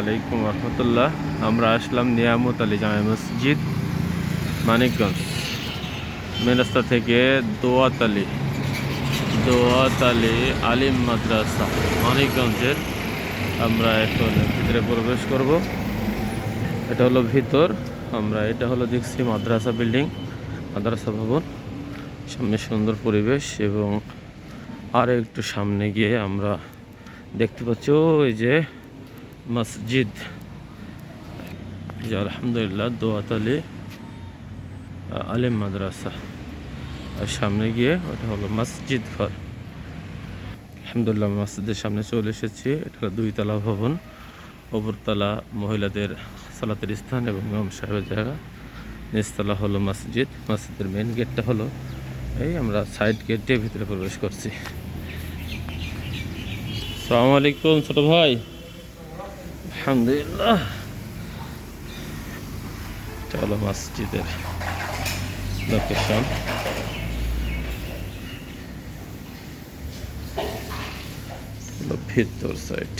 আলাইকুম রহমতুল্লাহ। আমরা আসলাম নিয়ামত আলী জামা মসজিদ, মানিকগঞ্জ। মেন রাস্তা থেকে দোয়াতালি দোয়াতালি আলিম মাদ্রাসা, মানিকগঞ্জের। আমরা এখন ভিতরে প্রবেশ করব। এটা হলো ভিতর, আমরা এটা হলো দেখছি মাদ্রাসা বিল্ডিং, মাদ্রাসা ভবন। সামনে সুন্দর পরিবেশ এবং আর একটু সামনে গিয়ে আমরা দেখতে পাচ্ছি, ওই যে মসজিদ। আলহামদুলিল্লাহ দোয়াতালি আলিম মাদ্রাসা। আর সামনে গিয়ে ওটা হলো মসজিদ ঘর। আলহামদুলিল্লাহ মসজিদের সামনে চলে এসেছি। এটা হলো দুইতলা ভবন। ওপরতলা মহিলাদের সালাতের স্থান এবং ইমাম সাহেবের জায়গা। নিচতলা হলো মসজিদ। মসজিদের মেন গেটটা হলো এই আমরা সাইড গেটে ভিতরে প্রবেশ করছি। সালাম আলাইকুম ছোট ভাই। আলহামদুলিল্লাহ। চলো মসজিদের লোকেশন ভিতর সাইড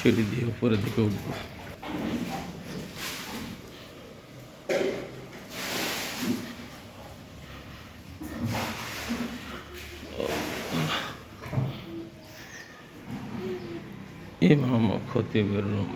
সিঁড়ি দিয়ে উপরে দিকে উঠব। ইমাম খতিবের রুম